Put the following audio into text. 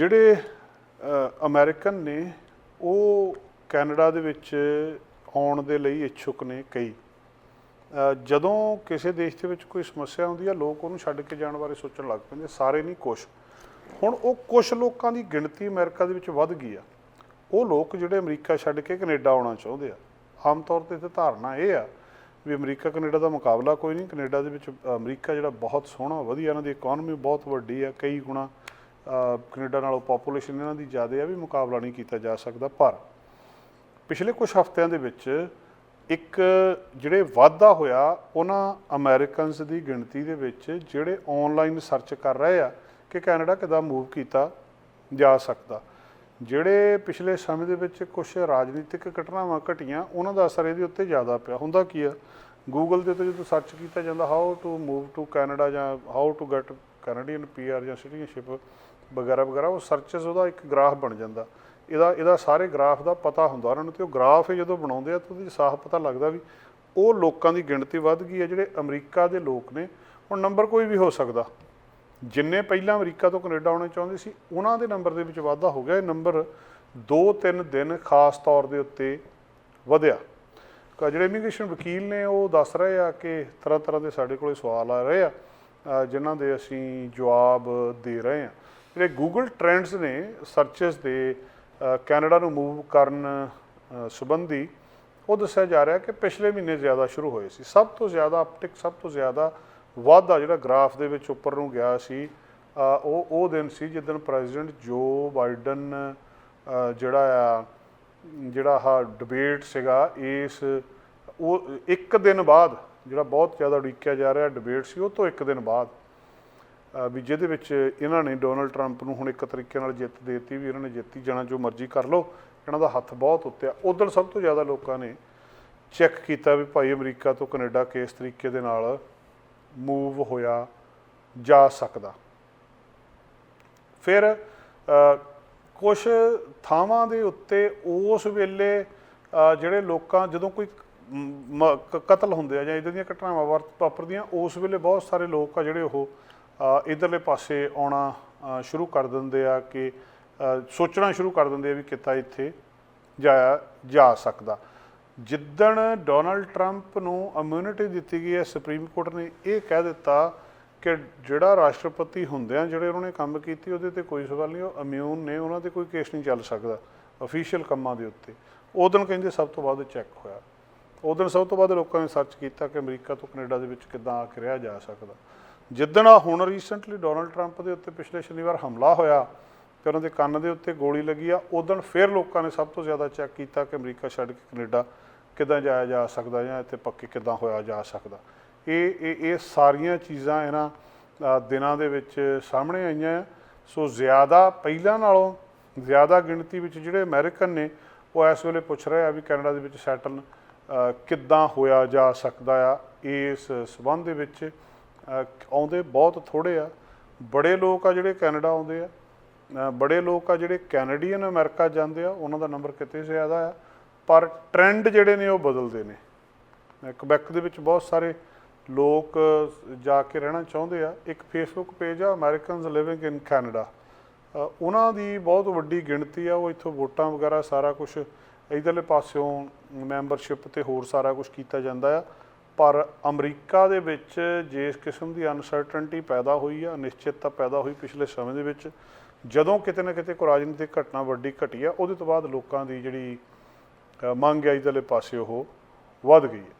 ਜਿਹੜੇ ਅ, ਅਮਰੀਕਨ ਨੇ ਉਹ ਕੈਨੇਡਾ ਦੇ ਵਿੱਚ ਆਉਣ ਦੇ ਲਈ ਇੱਛੁਕ ਨੇ ਕਈ। ਜਦੋਂ ਕਿਸੇ ਦੇਸ਼ ਦੇ ਵਿੱਚ ਕੋਈ ਸਮੱਸਿਆ ਆਉਂਦੀ ਆ ਲੋਕ ਉਹਨੂੰ ਛੱਡ ਕੇ ਜਾਣ ਬਾਰੇ ਸੋਚਣ ਲੱਗ ਪੈਂਦੇ ਸਾਰੇ ਨਹੀਂ ਕੁਛ। ਹੁਣ ਉਹ ਕੁਝ ਲੋਕਾਂ ਦੀ ਗਿਣਤੀ ਅਮਰੀਕਾ ਦੇ ਵਿੱਚ ਵੱਧ ਗਈ ਆ। ਉਹ ਲੋਕ ਜਿਹੜੇ ਅਮਰੀਕਾ ਛੱਡ ਕੇ ਕੈਨੇਡਾ ਆਉਣਾ ਚਾਹੁੰਦੇ ਆ ਆਮ ਤੌਰ ਤੇ ਤੇ ਧਾਰਨਾ ਇਹ ਆ ਵੀ ਅਮਰੀਕਾ ਕੈਨੇਡਾ ਦਾ ਮੁਕਾਬਲਾ ਕੋਈ ਨਹੀਂ ਕੈਨੇਡਾ ਦੇ ਵਿੱਚ ਅਮਰੀਕਾ ਜਿਹੜਾ ਬਹੁਤ ਸੋਹਣਾ ਵਧੀਆ ਇਹਨਾਂ ਦੀ ਇਕਨੋਮੀ ਬਹੁਤ ਵੱਡੀ ਆ ਕਈ ਗੁਣਾ ਕੈਨੇਡਾ ਨਾਲੋਂ ਪੋਪੂਲੇਸ਼ਨ ਇਹਨਾਂ ਦੀ ਜ਼ਿਆਦਾ ਆ ਵੀ ਮੁਕਾਬਲਾ ਨਹੀਂ ਕੀਤਾ ਜਾ ਸਕਦਾ, ਪਰ ਪਿਛਲੇ ਕੁਝ ਹਫ਼ਤਿਆਂ ਦੇ ਵਿੱਚ ਇੱਕ ਜਿਹੜੇ ਵਾਧਾ ਹੋਇਆ, ਉਹਨਾਂ ਅਮਰੀਕਨਸ ਦੀ ਗਿਣਤੀ ਦੇ ਵਿੱਚ ਜਿਹੜੇ ਆਨਲਾਈਨ ਸਰਚ ਕਰ ਰਹੇ ਆ ਕਿ ਕੈਨੇਡਾ ਕਿੱਦਾਂ ਮੂਵ ਕੀਤਾ ਜਾ ਸਕਦਾ। ਜਿਹੜੇ ਪਿਛਲੇ ਸਮੇਂ ਦੇ ਵਿੱਚ ਕੁਝ ਰਾਜਨੀਤਿਕ ਘਟਨਾਵਾਂ ਘਟੀਆਂ, ਉਹਨਾਂ ਦਾ ਅਸਰ ਇਹਦੇ ਉੱਤੇ ਜ਼ਿਆਦਾ ਪਿਆ। ਹੁੰਦਾ ਕੀ ਆ? ਗੂਗਲ ਦੇ ਉੱਤੇ ਜਦੋਂ ਸਰਚ ਕੀਤਾ ਜਾਂਦਾ how to move to Canada ਜਾਂ how to get Canadian PR ਜਾਂ ਸਿਟੀਜ਼ਨਸ਼ਿਪ ਵਗੈਰਾ ਵਗੈਰਾ ਉਹ ਸਰਚਸ ਉਹਦਾ ਇੱਕ ਗ੍ਰਾਫ ਬਣ ਜਾਂਦਾ। ਇਹਦਾ ਇਹਦਾ ਸਾਰੇ ਗ੍ਰਾਫ ਦਾ ਪਤਾ ਹੁੰਦਾ ਉਹਨਾਂ ਨੂੰ ਤੇ ਉਹ ਗ੍ਰਾਫ ਜਦੋਂ ਬਣਾਉਂਦੇ ਆ ਤਾਂ ਉਹਦੇ 'ਚ ਸਾਫ਼ ਪਤਾ ਲੱਗਦਾ ਵੀ ਉਹ ਲੋਕਾਂ ਦੀ ਗਿਣਤੀ ਵੱਧ ਗਈ ਹੈ ਜਿਹੜੇ ਅਮਰੀਕਾ ਦੇ ਲੋਕ ਨੇ। ਹੁਣ ਨੰਬਰ ਕੋਈ ਵੀ ਹੋ ਸਕਦਾ। ਜਿੰਨੇ ਪਹਿਲਾਂ ਅਮਰੀਕਾ ਤੋਂ ਕੈਨੇਡਾ ਆਉਣਾ ਚਾਹੁੰਦੇ ਸੀ ਉਹਨਾਂ ਦੇ ਨੰਬਰ ਦੇ ਵਿੱਚ ਵਾਧਾ ਹੋ ਗਿਆ। ਇਹ ਨੰਬਰ 2-3 ਦਿਨ ਖਾਸ ਤੌਰ ਦੇ ਉੱਤੇ ਵਧਿਆ। ਕ- ਜਿਹੜੇ ਇਮੀਗ੍ਰੇਸ਼ਨ ਵਕੀਲ ਨੇ ਉਹ ਦੱਸ ਰਹੇ ਆ ਕਿ ਤਰ੍ਹਾਂ ਤਰ੍ਹਾਂ ਦੇ ਸਾਡੇ ਕੋਲੇ ਸਵਾਲ ਆ ਰਹੇ ਆ ਅ, ਜਿਨ੍ਹਾਂ ਦੇ ਅਸੀਂ ਜਵਾਬ ਦੇ ਰਹੇ ਆ। ਜਿਹੜੇ ਗੂਗਲ ਟ੍ਰੈਂਡਸ ਨੇ ਸਰਚਸ ਦੇ ਕੈਨੇਡਾ ਨੂੰ ਮੂਵ ਕਰਨ ਸੰਬੰਧੀ ਉਹ ਦੱਸਿਆ ਜਾ ਰਿਹਾ ਕਿ ਪਿਛਲੇ ਮਹੀਨੇ ਜ਼ਿਆਦਾ ਸ਼ੁਰੂ ਹੋਏ ਸੀ। ਸਭ ਤੋਂ ਜ਼ਿਆਦਾ ਅਪਟਿਕ ਸਭ ਤੋਂ ਜ਼ਿਆਦਾ ਵਾਧਾ ਜਿਹੜਾ ਗ੍ਰਾਫ ਦੇ ਵਿੱਚ ਉੱਪਰ ਨੂੰ ਗਿਆ ਸੀ ਉਹ ਉਹ ਦਿਨ ਸੀ ਜਿੱਦਣ ਪ੍ਰੈਜ਼ੀਡੈਂਟ ਜੋ ਬਾਈਡਨ ਜਿਹੜਾ ਆ ਜਿਹੜਾ ਆ ਡਿਬੇਟ ਸੀਗਾ, ਇਸ, ਉਹ ਇੱਕ ਦਿਨ ਬਾਅਦ ਜਿਹੜਾ ਬਹੁਤ ਜ਼ਿਆਦਾ ਉਡੀਕਿਆ ਜਾ ਰਿਹਾ ਡਿਬੇਟ ਸੀ, ਉਹ ਤੋਂ ਇੱਕ ਦਿਨ ਬਾਅਦ ਵੀ ਜਿਹਦੇ ਵਿੱਚ ਇਹਨਾਂ ਨੇ ਡੋਨਲਡ ਟਰੰਪ ਨੂੰ ਹੁਣ ਇੱਕ ਤਰੀਕੇ ਨਾਲ ਜਿੱਤ ਦੇਤੀ ਵੀ ਇਹਨਾਂ ਨੇ ਜਿੱਤੀ, ਜਾਣਾ ਜੋ ਮਰਜ਼ੀ ਕਰ ਲਓ। ਇਹਨਾਂ ਦਾ ਹੱਥ ਬਹੁਤ ਉੱਤੇ ਆ ਉਦੋਂ ਸਭ ਤੋਂ ਜ਼ਿਆਦਾ ਲੋਕਾਂ ਨੇ ਚੈੱਕ ਕੀਤਾ ਵੀ ਭਾਈ ਅਮਰੀਕਾ ਤੋਂ ਕੈਨੇਡਾ ਕਿਸ ਤਰੀਕੇ ਦੇ ਨਾਲ ਮੂਵ ਹੋਇਆ ਜਾ ਸਕਦਾ। ਫਿਰ ਕੁਝ ਥਾਵਾਂ ਦੇ ਉੱਤੇ ਉਸ ਵੇਲੇ ਜਿਹੜੇ ਲੋਕਾਂ ਜਦੋਂ ਕੋਈ ਕਤਲ ਹੁੰਦੇ ਆ ਜਾਂ ਇਦਾਂ ਦੀਆਂ ਘਟਨਾਵਾਂ ਵਾਰ- ਵਾਪਰਦੀਆਂ, ਉਸ ਵੇਲੇ ਬਹੁਤ ਸਾਰੇ ਲੋਕ ਆ ਜਿਹੜੇ ਉਹ ਇਧਰਲੇ ਪਾਸੇ ਆਉਣਾ ਸ਼ੁਰੂ ਕਰ ਦਿੰਦੇ ਆ ਕਿ ਸੋਚਣਾ ਸ਼ੁਰੂ ਕਰ ਦਿੰਦੇ ਆ ਵੀ ਕਿੱਤਾ ਇੱਥੇ ਜਾਇਆ ਜਾ ਸਕਦਾ। ਜਿੱਦਣ ਡੋਨਲਡ ਟਰੰਪ ਨੂੰ ਇਮਿਊਨਿਟੀ ਦਿੱਤੀ ਗਈ ਹੈ, ਸੁਪਰੀਮ ਕੋਰਟ ਨੇ ਇਹ ਕਹਿ ਦਿੱਤਾ ਕਿ ਜਿਹੜਾ ਰਾਸ਼ਟਰਪਤੀ ਹੁੰਦਿਆਂ ਜਿਹੜੇ ਉਹਨਾਂ ਨੇ ਕੰਮ ਕੀਤੀ, ਉਹਦੇ ਤੇ ਕੋਈ ਸਵਾਲ ਨਹੀਂ, ਉਹ ਇਮਿਊਨ ਨੇ, ਉਹਨਾਂ ਤੇ ਕੋਈ ਕੇਸ ਨਹੀਂ ਚੱਲ ਸਕਦਾ ਅਫੀਸ਼ੀਅਲ ਕੰਮਾਂ ਦੇ ਉੱਤੇ। ਉਹ ਦਿਨ ਕਹਿੰਦੇ ਸਭ ਤੋਂ ਵੱਧ ਚੈੱਕ ਹੋਇਆ। ਉਦੋਂ ਸਭ ਤੋਂ ਵੱਧ ਲੋਕਾਂ ਨੇ ਸਰਚ ਕੀਤਾ ਕਿ ਅਮਰੀਕਾ ਤੋਂ ਕੈਨੇਡਾ ਦੇ ਵਿੱਚ ਕਿੱਦਾਂ ਆ ਕੇ ਰਿਹਾ ਜਾ ਸਕਦਾ। ਜਿੱਦਣ ਆ ਹੁਣ ਰੀਸੈਂਟਲੀ ਡੋਨਲਡ ਟਰੰਪ ਦੇ ਉੱਤੇ ਪਿਛਲੇ ਸ਼ਨੀਵਾਰ ਹਮਲਾ ਹੋਇਆ ਤੇ ਉਹਨਾਂ ਦੇ ਕੰਨ ਦੇ ਉੱਤੇ ਗੋਲੀ ਲੱਗੀ ਆ ਉਦੋਂ ਫਿਰ ਲੋਕਾਂ ਨੇ ਸਭ ਤੋਂ ਜ਼ਿਆਦਾ ਚੈੱਕ ਕੀਤਾ ਕਿ ਅਮਰੀਕਾ ਛੱਡ ਕੇ ਕੈਨੇਡਾ ਕਿੱਦਾਂ ਜਾਇਆ ਜਾ ਸਕਦਾ ਜਾਂ ਇੱਥੇ ਪੱਕੇ ਕਿੱਦਾਂ ਹੋਇਆ ਜਾ ਸਕਦਾ ਇਹ ਇਹ ਇਹ ਸਾਰੀਆਂ ਚੀਜ਼ਾਂ ਇਹਨਾਂ ਦਿਨਾਂ ਦੇ ਵਿੱਚ ਸਾਹਮਣੇ ਆਈਆਂ ਆ। ਸੋ ਜ਼ਿਆਦਾ ਪਹਿਲਾਂ ਨਾਲੋਂ ਜ਼ਿਆਦਾ ਗਿਣਤੀ ਵਿੱਚ ਜਿਹੜੇ ਅਮਰੀਕਨ ਨੇ, ਉਹ ਇਸ ਵੇਲੇ ਪੁੱਛ ਰਹੇ ਆ ਵੀ ਕੈਨੇਡਾ ਦੇ ਵਿੱਚ ਸੈਟਲ ਕਿੱਦਾਂ ਹੋਇਆ ਜਾ ਸਕਦਾ ਆ ਇਸ ਸਬੰਧ ਦੇ ਵਿੱਚ ਆਉਂਦੇ ਬਹੁਤ ਥੋੜੇ ਆ। ਬੜੇ ਲੋਕ ਆ ਜਿਹੜੇ ਕੈਨੇਡਾ ਆਉਂਦੇ ਆ। ਬੜੇ ਲੋਕ ਆ ਜਿਹੜੇ ਕੈਨੇਡੀਅਨ ਅਮਰੀਕਾ ਜਾਂਦੇ ਆ। ਉਹਨਾਂ ਦਾ ਨੰਬਰ ਕਿਤੇ ਜ਼ਿਆਦਾ ਆ। ਪਰ ਟ੍ਰੈਂਡ ਜਿਹੜੇ ਨੇ ਉਹ ਬਦਲਦੇ ਨੇ। ਕਬੈਕ ਦੇ ਵਿੱਚ ਬਹੁਤ ਸਾਰੇ ਲੋਕ ਜਾ ਕੇ ਰਹਿਣਾ ਚਾਹੁੰਦੇ ਆ। ਇੱਕ ਫੇਸਬੁੱਕ ਪੇਜ ਆ ਅਮਰੀਕਨਸ ਲਿਵਿੰਗ ਇਨ ਕੈਨੇਡਾ ਉਹਨਾਂ ਦੀ ਬਹੁਤ ਵੱਡੀ ਗਿਣਤੀ ਆ। ਉਹ ਇੱਥੋਂ ਵੋਟਾਂ ਵਗੈਰਾ ਸਾਰਾ ਕੁਝ ਇਧਰਲੇ ਪਾਸਿਓਂ ਮੈਂਬਰਸ਼ਿਪ ਤੇ ਹੋਰ ਸਾਰਾ ਕੁਝ ਕੀਤਾ ਜਾਂਦਾ ਆ। ਪਰ ਅਮਰੀਕਾ ਦੇ ਵਿੱਚ ਜਿਸ ਕਿਸਮ ਦੀ ਅਨਸਰਟਨਟੀ ਪੈਦਾ ਹੋਈ ਆ, ਅਨਿਸ਼ਚਿਤਤਾ ਪੈਦਾ ਹੋਈ ਪਿਛਲੇ ਸਮੇਂ ਦੇ ਵਿੱਚ, ਜਦੋਂ ਕਿਤੇ ਨਾ ਕਿਤੇ ਕੋਈ ਰਾਜਨੀਤਿਕ ਘਟਨਾ ਵੱਡੀ ਘਟੀ ਆ, ਉਹਦੇ ਤੋਂ ਬਾਅਦ ਲੋਕਾਂ ਦੀ ਜਿਹੜੀ ਮੰਗ ਹੈ ਇਧਰਲੇ ਪਾਸੇ ਉਹ ਵੱਧ ਗਈ ਹੈ